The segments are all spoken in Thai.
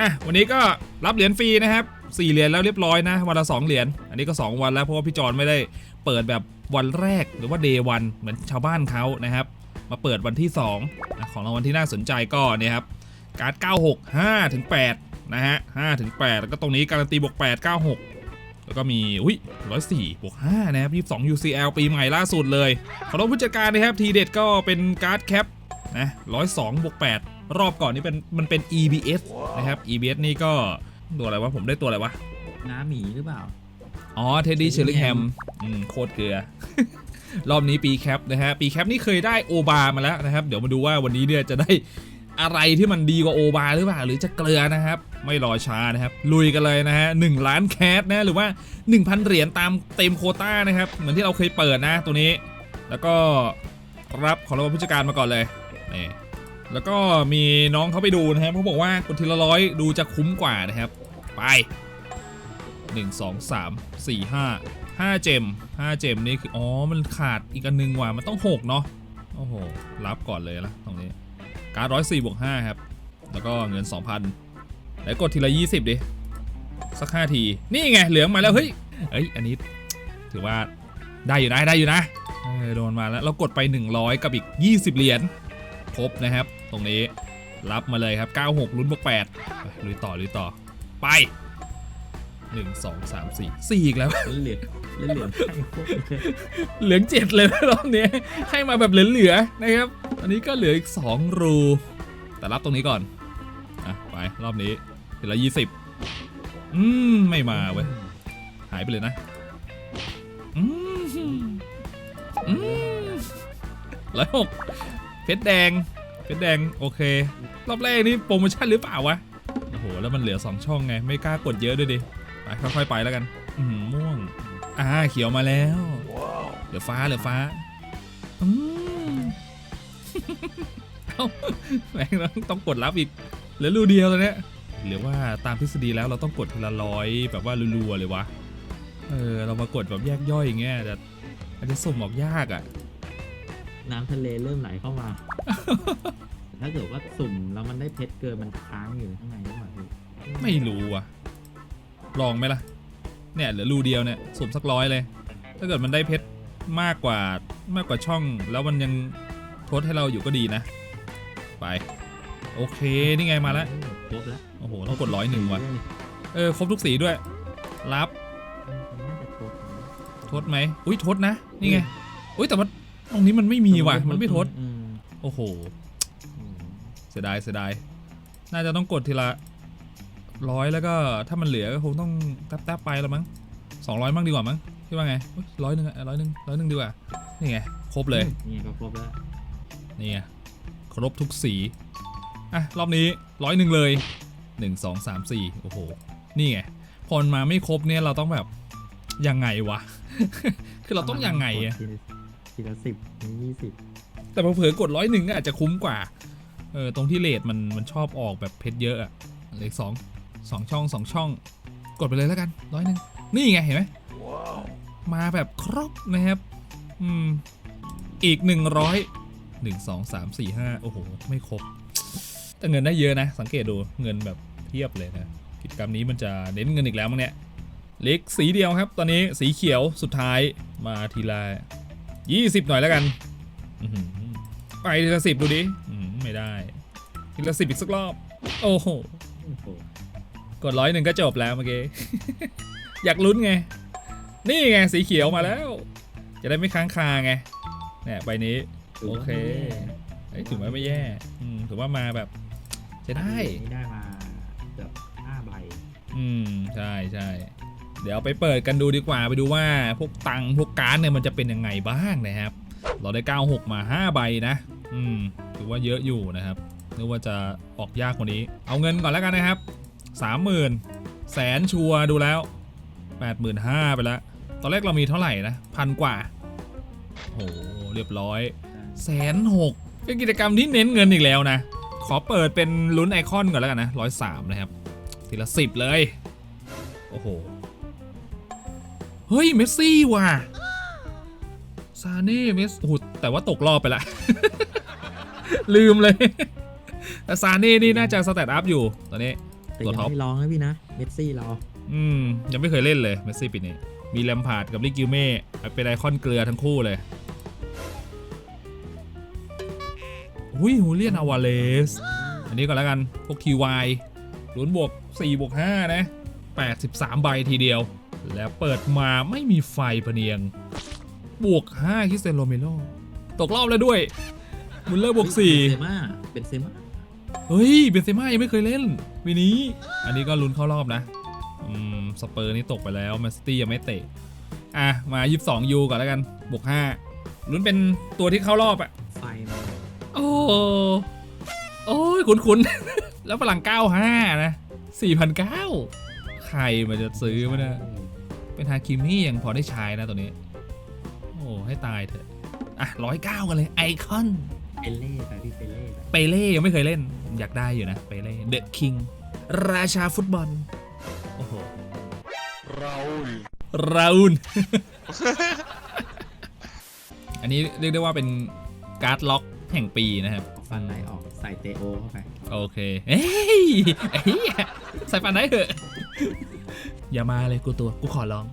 อะวันนี้ก็รับเหรียญฟรีนะครับสี่เหรียญแล้วเรียบร้อยนะ วันละสองเหรียญอันนี้ก็ 2 วันแล้วเพราะว่าพี่จอนไม่ได้เปิดแบบวันแรกหรือว่าเดย์วันเหมือนชาวบ้านเขานะครับ มาเปิดวันที่2อะของรางวัลที่น่าสนใจก็เนี่ยครับการ์ด96 5ถึง8นะฮะ5ถึง8แล้วก็ตรงนี้การันตีบวก8 96 แล้วก็มีอุ้ย104บวก5นะครับ22 UCL ปีใหม่ล่าสุดเลยขอรบผู้จัดการนะครับทีเด็ดก็เป็นการ์ดแคปนะ102บวก8 รอบก่อนนี่เป็นมันเป็น EBS นะครับ EBS นี่ก็ตัวอะไรวะผมได้ตัวอะไรวะ น้าหมีหรือเปล่า อ๋อเทดดี้เชอร์ลิงแฮมอืมโคตรเกลือ รอบนี้ปีแคปนะฮะปีแคปนี่เคยได้โอบามาแล้วนะครับ เดี๋ยวมาดูว่าวันนี้เนี่ยจะได้อะไรที่มันดีกว่าโอบาหรือเปล่า หรือจะเกลือนะครับ ไม่รอช้านะครับ ลุยกันเลยนะฮะหนึ่งล้านแคสนะหรือว่า 1,000 เหรียญตามเต็มโควต้านะครับ เหมือนที่เราเคยเปิดนะตัวนี้ แล้วก็รับของรางวัลผู้จัดการมาก่อนเลยนี่ แล้วก็มีน้องเขาไปดูนะครับเขาบอกว่ากดทีละร้อยดูจะคุ้มกว่านะครับ ไป 1 2 3 4 5 5 เจม 5 เจมนี่คือ อ๋อ มันขาดอีกอันนึงว่ะ มันต้อง 6 เนาะโอ้โห รับก่อนเลยละตรงนี้ การร้อยสี่บวกห้าครับ แล้วก็เงิน 2,000 แล้วกดทีละ 20 ดิ สัก 5 ที นี่ไง เหลืองมาแล้ว เฮ้ยเอ้ย อันนี้ถือว่าได้อยู่นะ ได้อยู่นะโดนมาแล้ว เรากดไป 100 กับอีก 20 เหรียญ ครบนะครับ ตรงนี้รับมาเลยครับ 96ลุ้นบวก8ไปลุยต่อลุยต่อไป 1 2 3 4 4อีกแล้วเหลือเหลือเหลือให้พวกเลยเหลืองเจ็ดเลยนะรอบนี้ให้มาแบบเหลือๆนะครับ อันนี้ก็เหลืออีก 2 รู แต่รับตรงนี้ก่อนอะไปรอบนี้ทีละยี่สิบอืม ไม่มาเว้ย หายไปเลยนะ อืม อืมร้อยหกเพชรแดง เพชรแดงโอเค รอบแรกนี่โปรโมชั่นหรือเปล่าวะ โอ้โห แล้วมันเหลือ 2 ช่องไง ไม่กล้ากดเยอะด้วยดิ ไปค่อยๆไปแล้วกัน อืมม่วง อ่าเขียวมาแล้ว เหลือฟ้าเหลือฟ้าอืมเอ้าแม่งต้องต้องกดรับอีก เหลือรูเดียวตอนเนี้ยหรือว่าตามทฤษฎีแล้วเราต้องกดทีละร้อยแบบว่ารัวๆเลยวะ เออเรามากดแบบแยกย่อยอย่างเงี้ยแต่อาจจะสุ่มออกยากอะ น้ำทะเลเริ่มไหลเข้ามาแต่ถ้าเกิดว่าสุ่มแล้วมันได้เพชรเกินมันค้างอยู่ข้างในหรือเปล่าพี่ไม่รู้อะ ลองไหมล่ะ เนี่ยเหลือรูเดียวเนี่ยสุ่มสักร้อยเลย ถ้าเกิดมันได้เพชรมากกว่ามากกว่าช่อง แล้วมันยังทดให้เราอยู่ก็ดีนะ ไป โอเค นี่ไงมาแล้ว ครบแล้วโอ้โห ต้องกดร้อยหนึ่งว่ะด้วยเออ ครบทุกสีด้วย รับน่าจะครบนะ ทดไหม อุ้ยทดนะ นี่ไง อุ้ยแต่ว่า ตรงนี้มันไม่มีว่ะ มันไม่ทด อืมโอ้โห อืมเสียดายเสียดาย น่าจะต้องกดทีละร้อยแล้วก็ถ้ามันเหลือก็คงต้องแทบๆไปแล้วมั้งสองร้อยมั้งดีกว่ามั้งคิดว่าไงร้อยหนึ่งอะร้อยหนึ่งร้อยหนึ่งดีกว่า นี่ไง ครบเลย นี่ก็ครบแล้ว นี่ไงครบทุกสี อะ รอบนี้ร้อยหนึ่งเลยหนึ่งสองสามสี่โอ้โห นี่ไง พอมันมาไม่ครบเนี่ยเราต้องแบบ ยังไงวะ คือเราต้องยังไงอะทีละ ทีละสิบทีละยี่สิบแต่พอเผลอกดร้อยหนึ่งก็อาจจะคุ้มกว่า เออตรงที่เลทมันมันชอบออกแบบเพชรเยอะอะเลขสองสองช่องสองช่อง กดไปเลยแล้วกันร้อยหนึ่งนี่ไงเห็นไหมมาแบบครบนะครับ อืม อีกหนึ่งร้อยหนึ่งสองสามสี่ห้าโอ้โห ไม่ครบ แต่เงินได้เยอะนะ สังเกตดูเงินแบบเทียบเลยนะ กิจกรรมนี้มันจะเน้นเงินอีกแล้วมั้งเนี่ยเล็กสีเดียวครับ ตอนนี้สีเขียวสุดท้ายมาทีละ ยี่สิบหน่อยแล้วกันอื้อหือไปทีละสิบดูดิอืมไม่ได้ทีละสิบอีกสักรอบโอ้โหโอ้โหกดร้อยหนึ่งก็จบแล้วเมื่อกี้ อยากลุ้นไง นี่ไงสีเขียวมาแล้ว จะได้ไม่ค้างคาไงเนี่ยใบนี้ โอเคเอ้ยถือว่าไม่แย่อืมถือว่ามาแบบใช้ได้นี่ได้มาเกือบห้าใบ อืม ใช่ใช่ เดี๋ยวไปเปิดกันดูดีกว่าไปดูว่าพวกตังพวกการ์ดเนี่ยมันจะเป็นยังไงบ้างนะครับ เราได้ 96 มา 5 ใบนะ อืมถือว่าเยอะอยู่นะครับนึกว่าจะออกยากกว่านี้ เอาเงินก่อนแล้วกันนะครับ 30,000 แสนชัวร์ดูแล้ว 85,000 ไปแล้ว ตอนแรกเรามีเท่าไหร่นะพันกว่าโหเรียบร้อยแสนหกเป็นกิจกรรมที่เน้นเงินอีกแล้วนะ ขอเปิดเป็นลุ้นไอคอนก่อนแล้วกันนะร้อยสามนะครับ ทีละสิบเลย โอ้โห เฮ้ย เมสซี่ว่ะ ซาเน่เมสโอ้โหแต่ว่าตกรอบไปละ ลืมเลย แต่ซาเน่นี่น่าจะสแตทอัพอยู่ตอนนี้เแต่ตัวยังท็อป ไม่ลองนะพี่นะ เมสซี่เราอืม ยังไม่เคยเล่นเลยเมสซี่ปีนี้ มีแลมพาร์ดกับลิกิวเม่เป็นไอคอนเกลือทั้งคู่เลยอุ้ยฮูเลียนอาวาเลส อันนี้ก่อนแล้วกัน พวกทีวายลุ้นบวก 4 บวก 5 นะ 83 ใบทีเดียว แล้วเปิดมาไม่มีไฟพะเนียง บวก 5 คริสเตยนโรเมโล ตกรอบแล้วด้วย มุลเลอร์บวกเบนเซม่าเป็นเซม่า4เฮ้ย เบนเซม่ายังไม่เคยเล่นปีนี้ อันนี้ก็ลุ้นเข้ารอบนะ อืม สเปอร์นี่ตกไปแล้วแมนซิตี้ยังไม่เตะ อะ มา 22ยูก่อนแล้วกัน บวก 5 ลุ้นเป็นตัวที่เข้ารอบอะ ไฟมาโอ้โอ้ยคุ้นๆ แล้วฝรั่ง95 นะ 4,900 ใครมันจะซื้อมาเนี่ย เป็นฮาคิมี่ยังพอได้ใช้นะตัวนี้ โอ้ให้ตายเถอะ อะร้อยเก้ากันเลยไอคอน เปเล่ไปพี่เปเล่ไปเปเล่ยังไม่เคยเล่น อยากได้อยู่นะ เปเล่เดอะคิงราชาฟุตบอล โอ้โหราอุลอันนี้เรียกได้ว่าเป็นการ์ดล็อกแห่งปีนะครับ ฟันไหนออกใส่เตโอเข้าไป โอเค เอ้ยไอ้เหี้ยใส่ฟันได้เถอะ อย่ามาเลยกูตัวกูขอร้อง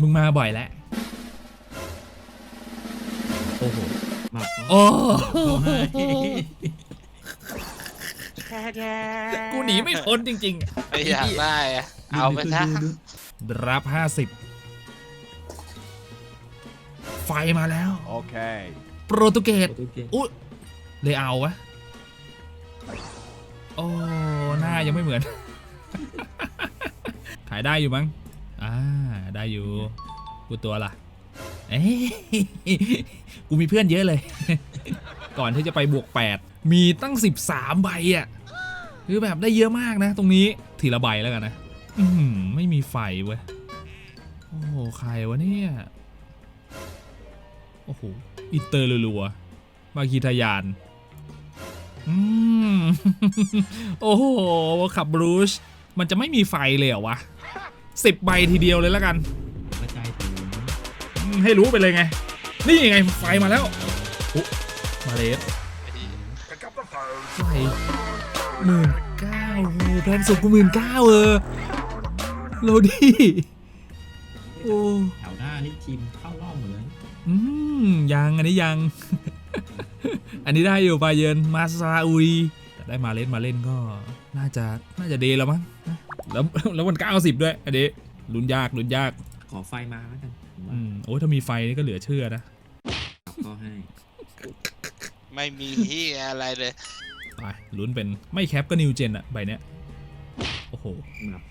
มึงมาบ่อยแล้วโอ้โหมาโอ้เข้าให้กูหนีไม่พ้นจริง ไม่อยากได้อะเอาไปซะๆดรับห้าสิบไฟมาแล้ว Okay. โปรตุเกสโปรตุเกส อุ๊ยเลยเอาวะ โอ้ หน้ายังไม่เหมือนขายได้อยู่มั้ง อ่า ได้อยู่ กูตัวล่ะ เอ้ยกูมีเพื่อนเยอะเลย ก่อนที่จะไปบวก 8 มีตั้ง 13 ใบอะ คือแบบได้เยอะมากนะ ตรงนี้ ทีละใบแล้วกันนะ อือหือไม่มีไฟเว้ย โอ้โห ใครวะเนี่ย โอ้โห อินเตอร์รัวๆมาคีทะยานอืม โอ้โห ขับบรูช มันจะไม่มีไฟเลยเหรอวะสิบใบทีเดียวเลยแล้วกันกระจายถึงอืมให้รู้ไปเลยไง นี่ไงไฟมาแล้วอุ๊มาเลสไฟหมื่นเก้าโอ้โหแพงสุดกูหมื่นเก้าเออโลดี้โอ้แถวหน้านี่ทีมเข้ารอบหมดเลยอืมยังอันนี้ยัง อันนี้ได้อยู่บาเยิร์นมาซาอุยแต่ได้มาเล่นมาเล่นก็ น่าจะน่าจะดีแล้วมั้ง แล้วแล้วมันเก้าสิบด้วยอันนี้ลุ้นยากลุ้นยากขอไฟมาแล้วกันผมว่าอืมโอ้ยถ้ามีไฟนี่ก็เหลือเชื่อนะ ขับก็ให้ ไม่มีที่อะไรเลย ไปลุ้นเป็นไม่แคปก็นิวเจนอะใบเนี้ย โอ้โหแบบ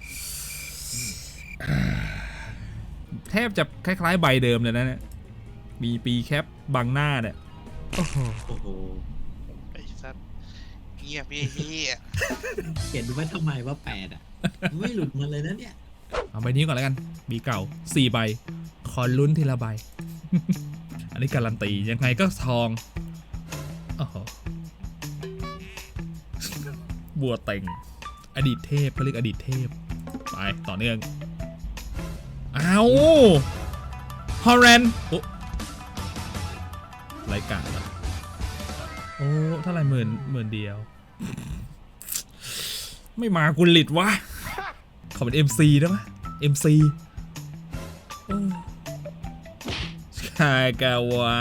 แทบจะคล้ายๆใบเดิมเลยนะเนี่ยมีปีแคปบังหน้าเนี่ยโอ้โหโอ้โหไอ้สัตว์เงียบพี่พี่เขียนไว้ทำไมว่าแปดอะ ไม่หลุดมาเลยนะเนี่ย เอาใบนี้ก่อนแล้วกัน มีเก่าสี่ใบ ขอลุ้นทีละใบ อันนี้การันตียังไงก็ทองโอ้โหบัวเต็ง อดีตเทพเขาเรียกอดีตเทพ ไป ต่อเนื่องเอาฮอร์เรนโอ้รการเหรอโอ้เท่าไรหมื่นหมื่นเดียว ไม่มากุลิตวะขอเป็น MC ได้ไหม MC โอ้คากาวะ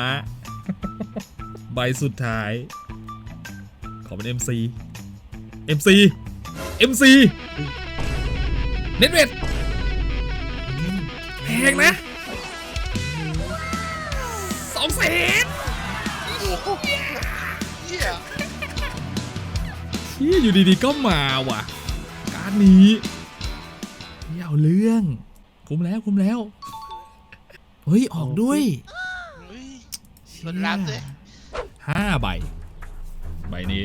ใบสุดท้าย ขอเป็น MC MC MC เน็ตเวทแพงนะสองแสน ที่อยู่ดีๆก็มาว่ะ การดนี้นี่เอาเรื่อง คุ้มแล้วคุ้มแล้ว เฮ้ย ออกด้วยเฮ้ยรถรับด้วยห้าใบ ใบนี้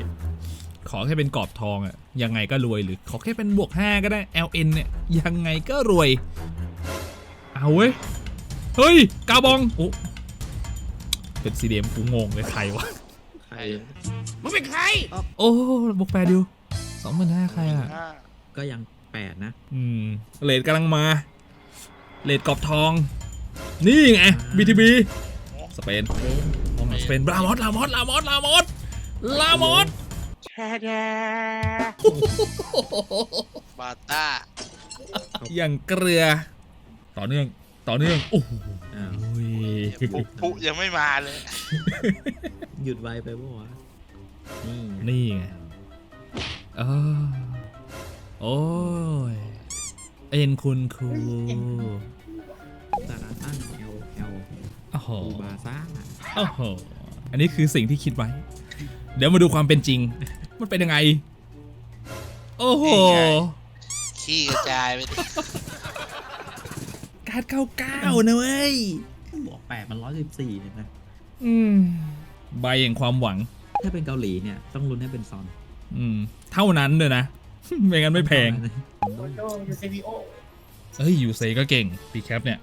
ขอแค่เป็นกรอบทองอะยังไงก็รวยหรือ ขอแค่เป็นบวก5ก็ได้ LN เนี่ย ยังไงก็รวย เอาเว้ย เฮ้ย กาบองโอ้เป็นซีเดมกูงงเลยใครวะใคร มึงเป็นใครโอ้บวกแปดดิวสองหมื่นห้าใครอะอ่าก็ยังแปดนะ อืมเลดกำลังมาเลดกรอบทอง นี่ไง BTB สเปนเล่นห้องหนังสเปนลามอสลามอสลามอสลามอสลามอสแช่แดบาต้าอย่างเกลือ ต่อเนื่อง ต่อเนื่อง โอ้โหอ้าวปุปุยังไม่มาเลย หยุดไวไปปะวะ นี่ไงนี่ไงเออโอ้ยเอ็นคุณครูซาลาตันเอลเอลโอ้โหอูบาซ่าโอ้โห อันนี้คือสิ่งที่คิดไว้ เดี๋ยวมาดูความเป็นจริง มันเป็นยังไง โอ้โหนี่ไงขี้กระจายไปดิการ์ดเก้าเก้านะเว้ย บอกแปดมันร้อยสิบสี่เลยนะ อืม ใบแห่งความหวัง ถ้าเป็นเกาหลีเนี่ยต้องลุ้นให้เป็นซอน อืม เท่านั้นเลยนะ ไม่งั้นไม่แพงเฮ้ยยูเซก็เก่งปีแคปเนี่ย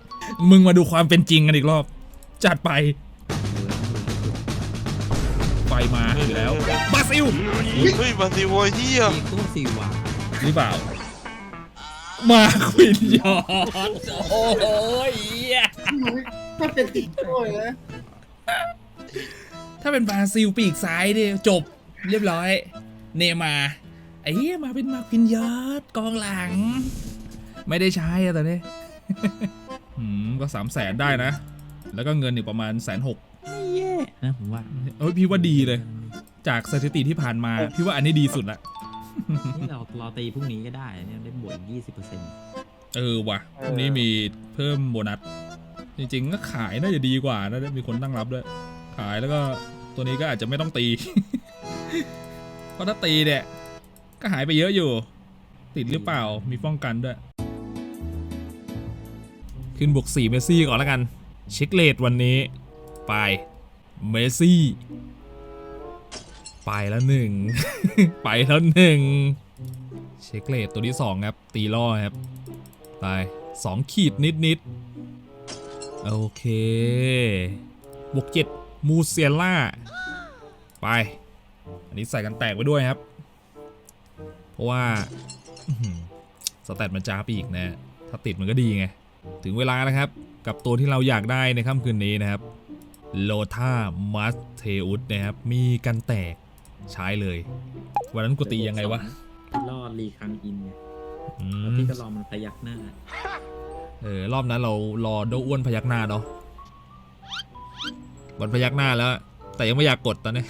มึงมาดูความเป็นจริงกันอีกรอบ จัดไปไฟมาอยู่แล้วบราซิลเฮ้ยบาซิโวยที่อะอีโก้ซีวาหรือเปล่า มาควินยอดโอ้ยเหี้ยถ้าเป็นติดโต้ยนะ ถ้าเป็นบราซิลปีกซ้ายเนี่ยจบเรียบร้อย เนย์มาร์ไอ้เหี้ยมาเป็นมาควินยอดกองหลัง ไม่ได้ใช้อะตอนนี้หืมก็สามแสนได้นะ แล้วก็เงินอีกประมาณแสนหกไม่แย่นะผมว่าเอ้ยพี่ว่าดีเลย จากสถิติที่ผ่านมาพี่ว่าอันนี้ดีสุดละนี่เราเราตีพรุ่งนี้ก็ได้เนี่ยได้บวกยี่สิบเปอร์เซ็นต์เออว่ะพรุ่งนี้มีเพิ่มโบนัส จริงๆก็ขายน่าจะดีกว่านะมีคนตั้งรับด้วย ขายแล้วก็ตัวนี้ก็อาจจะไม่ต้องตี เพราะถ้าตีเนี่ยก็หายไปเยอะอยู่ ติดหรือเปล่ามีป้องกันด้วย ขึ้นบวก4เมสซี่ก่อนแล้วกัน เช็คเลทวันนี้ ไปเมสซี่ ไปแล้วหนึ่ง ไปแล้วหนึ่ง เช็คเลทตัวที่สองครับ ตีล่อครับ ไปสองขีดนิดนิดๆโอเค บวกเจ็ด มูเซียล่า ไป อันนี้ใส่กันแตกไว้ด้วยครับ เพราะว่าอื้อหือสแตทมันจ้าไปอีกนะ ถ้าติดมันก็ดีไง ถึงเวลาแล้วครับ กับตัวที่เราอยากได้ในค่ำคืนนี้นะครับโลธามัสเทอุสนะครับ มีกันแตกใช้เลย วันนั้นกูตียังไงวะรอดรีคังอินไงอืแล้วมพี่ก็รอมันพยักหน้า เออ รอบนั้นเรารอโดอ้วนพยักหน้าเนาะ วันพยักหน้าแล้ว แต่ยังไม่อยากกดตอนนี้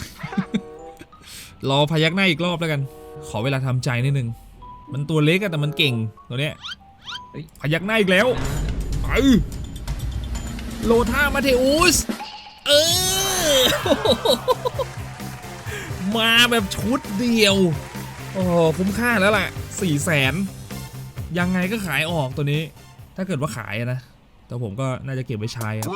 รอพยักหน้าอีกรอบแล้วกัน ขอเวลาทำใจนิดนึง มันตัวเล็กอะแต่มันเก่งตัวเนี้ยเฮ้ยพยักหน้าอีกแล้วไปโลท่ามาเทอุส เออ มาแบบชุดเดียว โอ้โหคุ้มค่าแล้วล่ะสี่แสนยังไงก็ขายออกตัวนี้ ถ้าเกิดว่าขายนะ แต่ผมก็น่าจะเก็บไว้ใช้ครับ